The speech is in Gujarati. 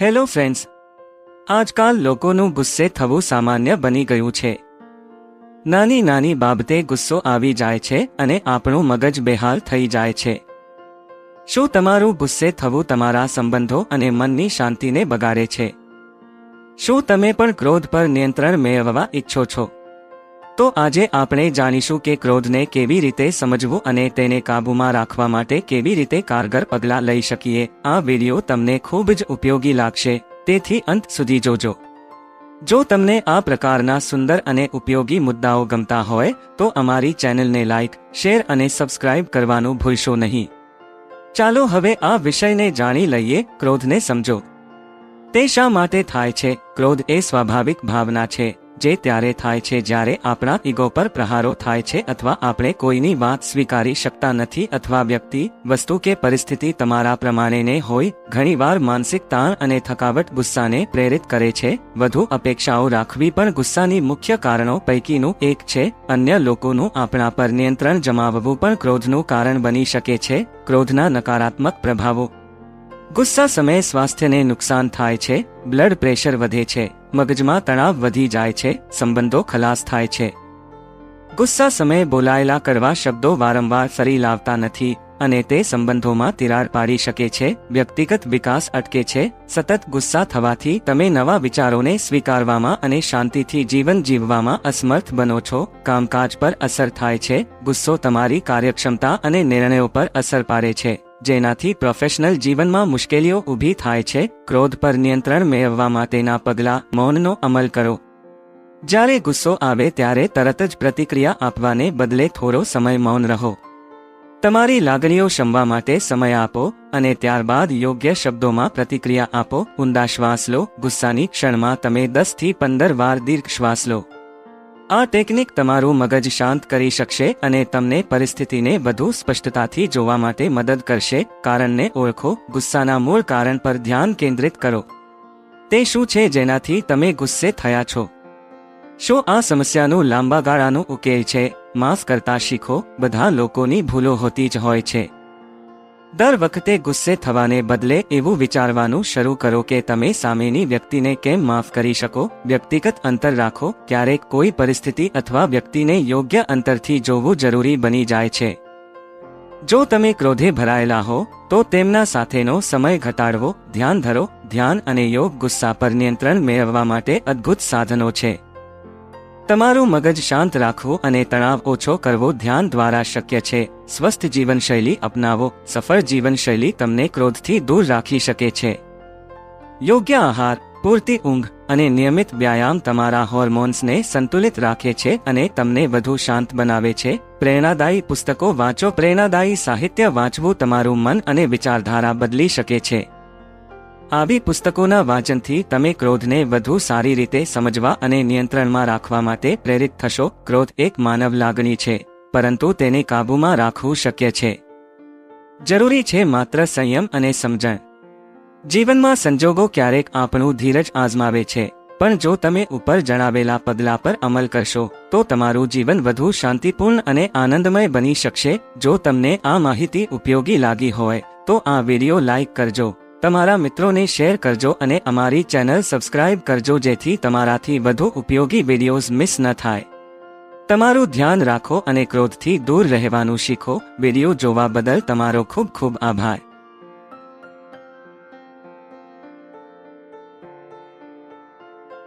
Hello friends. આજકાલ લોકોનું ગુસ્સે થવું સામાન્ય બની ગયું છે. નાની નાની બાબતે ગુસ્સો આવી જાય છે અને આપણું મગજ બેહાલ થઈ જાય છે. શું તમારું ગુસ્સે થવું તમારા સંબંધો અને મનની શાંતિને બગાડે છે? શું તમે પણ ક્રોધ પર નિયંત્રણ મેળવવા ઈચ્છો છો? તો આજે આપણે જાણીશું કે ક્રોધને કેવી રીતે સમજવું અને તેને કાબૂમાં રાખવા માટે કેવી રીતે કારગર પગલાં લઈ શકીએ. આ વિડિયો તમને ખૂબ જ ઉપયોગી લાગશે. તેથી અંત સુધી જોજો. જો તમને આ પ્રકારના સુંદર અને ઉપયોગી મુદ્દાઓ ગમતા હોય, તો અમારી ચેનલને લાઇક શેર અને સબસ્ક્રાઇબ કરવાનું ભૂલશો નહીં. ચાલો હવે આ વિષયને જાણી લઈએ ક્રોધને સમજો. તે શા માટે થાય છે? ક્રોધ એ સ્વાભાવિક ભાવના છે. જે ત્યારે થાય છે જ્યારે આપણા ઈગો પર પ્રહારો થાય છે અથવા આપણે કોઈની વાત સ્વીકારી શકતા નથી અથવા વ્યક્તિ, વસ્તુ કે પરિસ્થિતિ તમારા પ્રમાણેને હોય, ઘણીવાર માનસિક તાણ અને થકાવટ ગુસ્સાને પ્રેરિત કરે છે. વધુ અપેક્ષાઓ રાખવી પણ ગુસ્સાની મુખ્ય કારણો પૈકીનું એક છે. અન્ય લોકોનું આપણા પર નિયંત્રણ જમાવવું પણ ક્રોધનું કારણ બની શકે છે. ક્રોધના નકારાત્મક પ્રભાવો ગુસ્સા સમયે સ્વાસ્થ્યને નુકસાન થાય છે, બ્લડ પ્રેશર વધે છે, મગજમાં તણાવ વધી જાય છે, સંબંધો ખલાસ થાય છે. ગુસ્સા સમયે બોલાયેલા કરવા શબ્દો વારંવાર ફરી લાવતા નથી અને તે સંબંધોમાં તિરાડ પાડી શકે છે, વ્યક્તિગત વિકાસ અટકે છે, સતત ગુસ્સા થવાથી તમે નવા વિચારોને સ્વીકારવામાં અને શાંતિથી જીવન જીવવામાં અસમર્થ બનો છો, કામકાજ પર અસર થાય છે, ગુસ્સો તમારી કાર્યક્ષમતા અને નિર્ણયો પર અસર પાડે છે. જેનાથી પ્રોફેશનલ જીવનમાં મુશ્કેલીઓ ઊભી થાય છે, ક્રોધ પર નિયંત્રણ મેળવવા માટેના પગલાં, મૌનનો અમલ કરો. જ્યારે ગુસ્સો આવે ત્યારે તરત જ પ્રતિક્રિયા આપવાને બદલે થોડો સમય મૌન રહો. તમારી લાગણીઓ શમવા માટે સમય આપો અને ત્યારબાદ યોગ્ય શબ્દોમાં પ્રતિક્રિયા આપો, ઊંડા શ્વાસ લો, ગુસ્સાની ક્ષણમાં તમે દસથી પંદર વાર દીર્ઘ શ્વાસ લો. આ ટેકનિક તમારું મગજ શાંત કરી શકશે અને તમને પરિસ્થિતિને વધુ સ્પષ્ટતાથી જોવા માટે મદદ કરશે. કારણને ઓળખો, ગુસ્સાના મૂળ કારણ પર ધ્યાન કેન્દ્રિત કરો. તે શું છે જેનાથી તમે ગુસ્સે થયા છો? શું આ સમસ્યાનું લાંબા ગાળાનું ઉકેલ છે? માફ કરતા શીખો, બધા લોકોની ભૂલો હોતી જ હોય છે. દર વખતે ગુસ્સે થવાને બદલે એવું વિચારવાનું શરૂ કરો કે તમે સામેની વ્યક્તિને કેમ માફ કરી શકો? વ્યક્તિગત અંતર રાખો. ક્યારેક કોઈ પરિસ્થિતિ અથવા વ્યક્તિને યોગ્ય અંતરથી જોવું જરૂરી બની જાય છે. જો તમે ક્રોધે ભરાયેલા હો, તો તેમના સાથેનો સમય ઘટાડવો. ધ્યાન ધરો. ધ્યાન અને યોગ ગુસ્સા પર નિયંત્રણ મેળવવા માટે અદ્ભુત સાધનો છે. તમારું મગજ શાંત રાખવું અને તણાવ ઓછો કરવો ધ્યાન દ્વારા શક્ય છે. સ્વસ્થ જીવનશૈલી અપનાવો. સફળ જીવનશૈલી તમને ક્રોધથી દૂર રાખી શકે છે. યોગ્ય આહાર, પૂરતી ઊંઘ અને નિયમિત વ્યાયામ તમારા હોર્મોન્સને સંતુલિત રાખે છે અને તમને વધુ શાંત બનાવે છે. પ્રેરણાદાયી પુસ્તકો વાંચો. પ્રેરણાદાયી સાહિત્ય વાંચવું તમારું મન અને વિચારધારા બદલી શકે છે. આવી પુસ્તકોના વાંચનથી તમે ક્રોધને વધુ સારી રીતે સમજવા અને નિયંત્રણમાં રાખવા માટે પ્રેરિત થશો. ક્રોધ એક માનવ લાગણી છે, પરંતુ તેને કાબૂમાં રાખવું શક્ય છે. જરૂરી છે માત્ર સંયમ અને સમજણ. જીવનમાં સંજોગો ક્યારેક આપણું ધીરજ આઝમાવે છે, પણ જો તમે ઉપર જણાવેલા પગલા પર અમલ કરશો, તો તમારું જીવન વધુ શાંતિપૂર્ણ અને આનંદમય બની શકશે. જો તમને આ માહિતી ઉપયોગી લાગી હોય, તો આ વીડિયો લાઇક કરજો. તમારા મિત્રોને શેર કરજો અને અમારી ચેનલ સબસ્ક્રાઇબ કરજો જેથી તમારાથી વધુ ઉપયોગી વિડીયોઝ મિસ ન થાય. તમારું ધ્યાન રાખો અને ક્રોધથી દૂર રહેવાનું શીખો. વીડિયો જોવા બદલ તમારો ખૂબ ખૂબ આભાર.